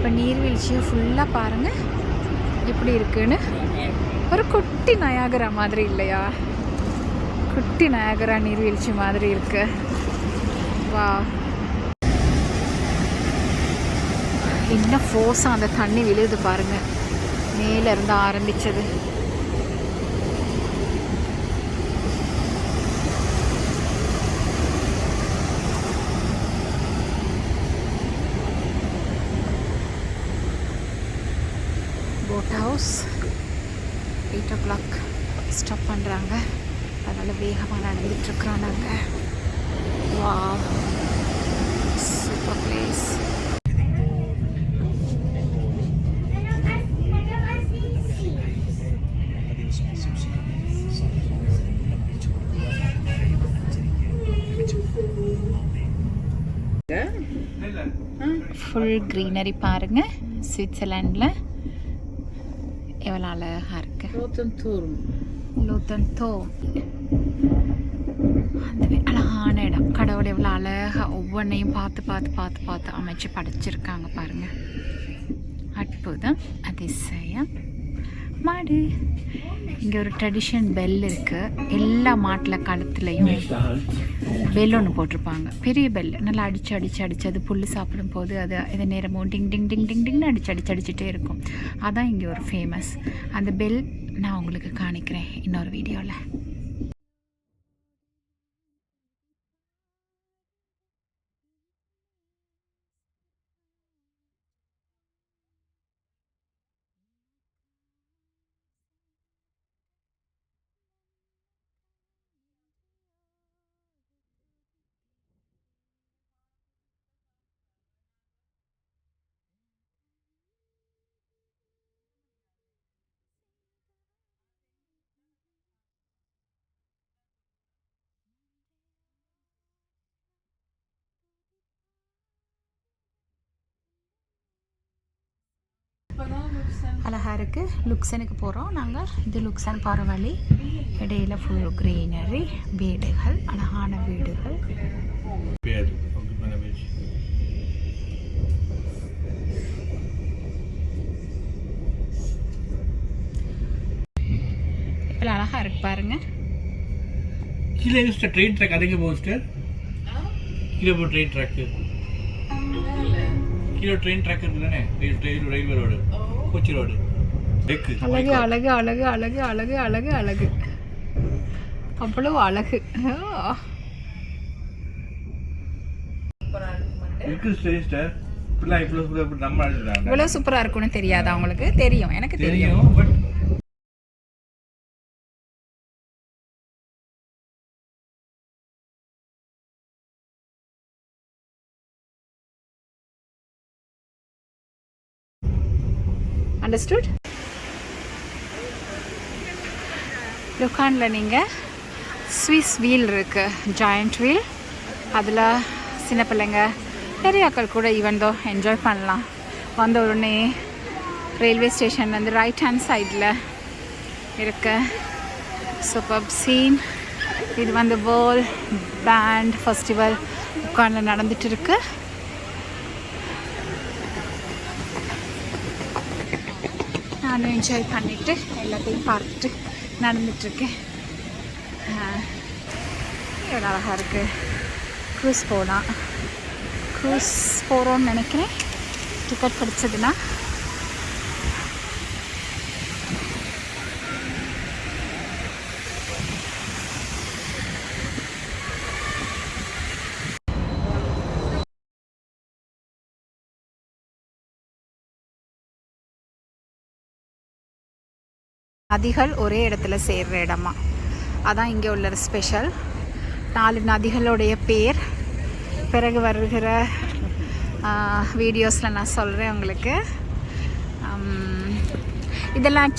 இப்போ நீர்வீழ்ச்சியை ஃபுல்லாக பாருங்கள் எப்படி இருக்குன்னு. ஒரு குட்டி நயாகரா மாதிரி இல்லையா? குட்டி நயாகரா நீர்வீழ்ச்சி மாதிரி இருக்கு. வா. என்ன ஃபோர்ஸாக அந்த தண்ணி விழுது பாருங்கள் மேலேருந்து ஆரம்பித்தது ஆரம்பிச்சது house eight o'clock stop பண்ணுறாங்க அதனால் வேகமாக நடந்துகிட்ருக்குறோம் நாங்கள் வா சூப்பர் பிளேஸ் ஃபுல் க்ரீனரி பாருங்கள் சுவிட்சர்லாண்டில் எவ்வளோ அழகாக இருக்கு Rotenturm. லூத்தன் தோ அந்த அழகான இடம். கடவுள் எவ்வளோ அழகாக ஒவ்வொன்றையும் பார்த்து பார்த்து பார்த்து பார்த்து அமைச்சு படைச்சிருக்காங்க பாருங்க. அற்புதம் அதிசயம். மாடு. இங்கே ஒரு ட்ரெடிஷன் பெல் இருக்குது எல்லா மாட்டில் கழுத்துலையும் பெல் ஒன்று போட்டிருப்பாங்க. பெரிய பெல் நல்லா அடித்து அடித்து அடித்து அது புல் சாப்பிடும் போது அது இது நேரமும் டிங் டிங் டிங் டிங் டிங்னு அடிச்சு அடிச்சு அடிச்சுட்டே இருக்கும். அதான் இங்கே ஒரு ஃபேமஸ் அந்த பெல் நான் உங்களுக்கு காணிக்கிறேன் இன்னொரு வீடியோவில் அழகாக இருக்குது லுக்ஸனுக்கு போகிறோம் நாங்கள் இது லுக்ஸன் போகிற வழி இடையில ஃபுல் க்ரீனரி வீடுகள் அழகான வீடுகள். இப்போ அழகாக இருக்கு பாருங்க. கீழே சிஸ்டர் ட்ரெயின் ட்ராக் அதுங்க போகும் சிஸ்டர் கீழே போ ட்ரெயின் ட்ராக்கு கீழே ட்ரெயின் ட்ராக் இருக்கு தானே ரயில் ரயில் ரயில்வே ரோடு கொச்சி ரோடு. அழகு அழகு அழகு அழகு அழகு அழகு அழகு அவ்வளோ அழகு. ஆ. இருக்கு சிஸ்டர். இப்படிலாம் இவ்வளோ இப்படி நம்ம அழைச்சிட்டாங்க இவ்வளோ சூப்பராக இருக்கும்னு தெரியாதா உங்களுக்கு? தெரியும். எனக்கு தெரியும். தெரியும் பட் அண்டர்ஸ்டுட் லுக்கானில் நீங்கள் ஸ்விஸ் வீல் இருக்குது ஜாயிண்ட் வீல் அதில் சின்ன பிள்ளைங்க பெரியாக்கள் கூட ஈவன் தோ என்ஜாய் பண்ணலாம். வந்த உடனே ரயில்வே ஸ்டேஷன் வந்து ரைட் ஹேண்ட் சைடில் இருக்கு. சூப்பர் சீன் இது வந்து வேர்ல்ட் பேண்ட் ஃபெஸ்டிவல் உட்காந்து நடந்துட்டு இருக்குது நானும் என்ஜாய் பண்ணிவிட்டு எல்லாத்தையும் பார்த்துட்டு நடந்துட்டுருக்கேன் எவ்வளோ அழகாக இருக்குது க்ரூஸ் போகலாம் க்ரூஸ் போகிறோன்னு நினைக்கிறேன் டிக்கெட் கிடச்சதுன்னா நதிகள் ஒரே இடத்துல சேர்ற இடமா? அதான் இங்கே உள்ள ஸ்பெஷல் நாலு நதிகளுடைய பேர். பிறகு வருகிற வீடியோஸில் நான் சொல்கிறேன் உங்களுக்கு. இதெல்லாம்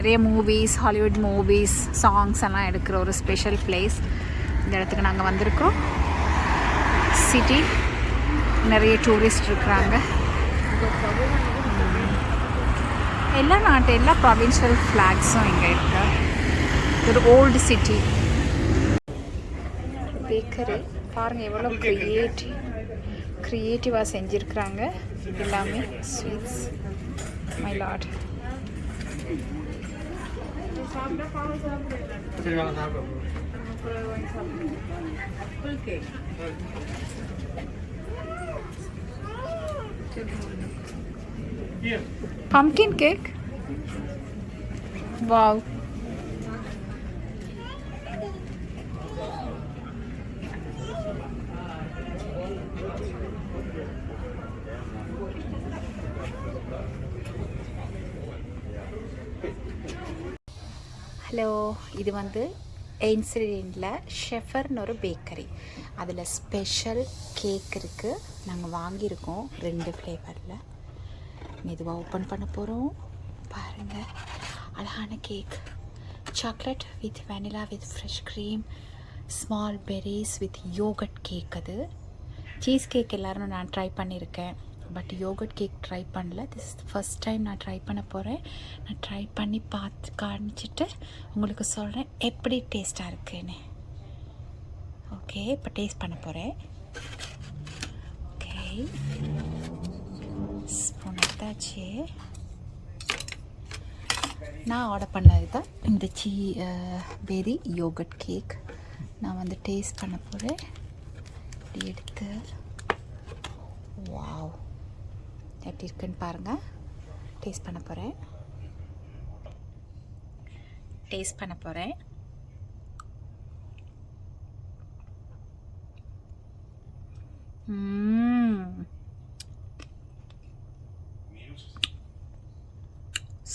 நிறைய மூவிஸ் ஹாலிவுட் மூவிஸ் சாங்ஸ் எல்லாம் எடுக்கிற ஒரு ஸ்பெஷல் பிளேஸ் இந்த இடத்துக்கு நாங்கள் வந்திருக்கோம். சிட்டி நிறைய டூரிஸ்ட் இருக்கிறாங்க. எல்லா நாட்டு எல்லா ப்ராவின்ஷியல் ஃப்ளாக்ஸும் இங்கே இருக்கு. ஒரு ஓல்டு சிட்டி பேக்கரி பாருங்கள் எவ்வளோ க்ரியேட்டிவ் க்ரியேட்டிவாக செஞ்சுருக்குறாங்க. எல்லாமே ஸ்வீட்ஸ் மை லாட் சரி pumpkin cake? Wow. ஹலோ இது வந்து இன்சிடெண்ட்டில் ஷெஃபர்னு ஒரு பேக்கரி அதில் ஸ்பெஷல் கேக் இருக்குது நாங்கள் வாங்கியிருக்கோம் ரெண்டு ஃப்ளேவரில் மெதுவாக ஓப்பன் பண்ண போகிறோம் பாருங்கள் அழகான cake chocolate with vanilla with fresh cream small berries with yogurt cake அது. சீஸ் கேக் எல்லோரும் நான் ட்ரை பண்ணியிருக்கேன் பட் யோகட் கேக் ட்ரை பண்ணல. திஸ் ஃபஸ்ட் டைம் நான் ட்ரை பண்ண போகிறேன் நான் ட்ரை பண்ணி பார்த்து காமிச்சிட்டு உங்களுக்கு சொல்கிறேன் எப்படி டேஸ்ட்டாக இருக்குன்னு. ஓகே இப்போ டேஸ்ட் பண்ண போகிறேன் ஓகே ஸ்பூன் எடுத்தாச்சு. நான் ஆர்டர் பண்ணது தான் இந்த சீ பெரி யோகட் கேக் நான் வந்து டேஸ்ட் பண்ண போகிறேன் இப்படி எடுத்து. வாவ் எப்படி இருக்குன்னு பாருங்கள் டேஸ்ட் பண்ண போகிறேன் டேஸ்ட் பண்ண போகிறேன்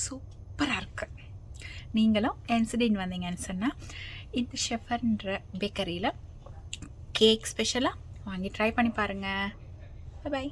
சூப்பராக இருக்கு. நீங்களும் என்சிடென்ட் வந்தீங்கன்னு சொன்னால் இந்த ஷெஃபர்ன்ற பேக்கரியில் கேக் ஸ்பெஷலாக வாங்கி ட்ரை பண்ணி பாருங்கள் பாய்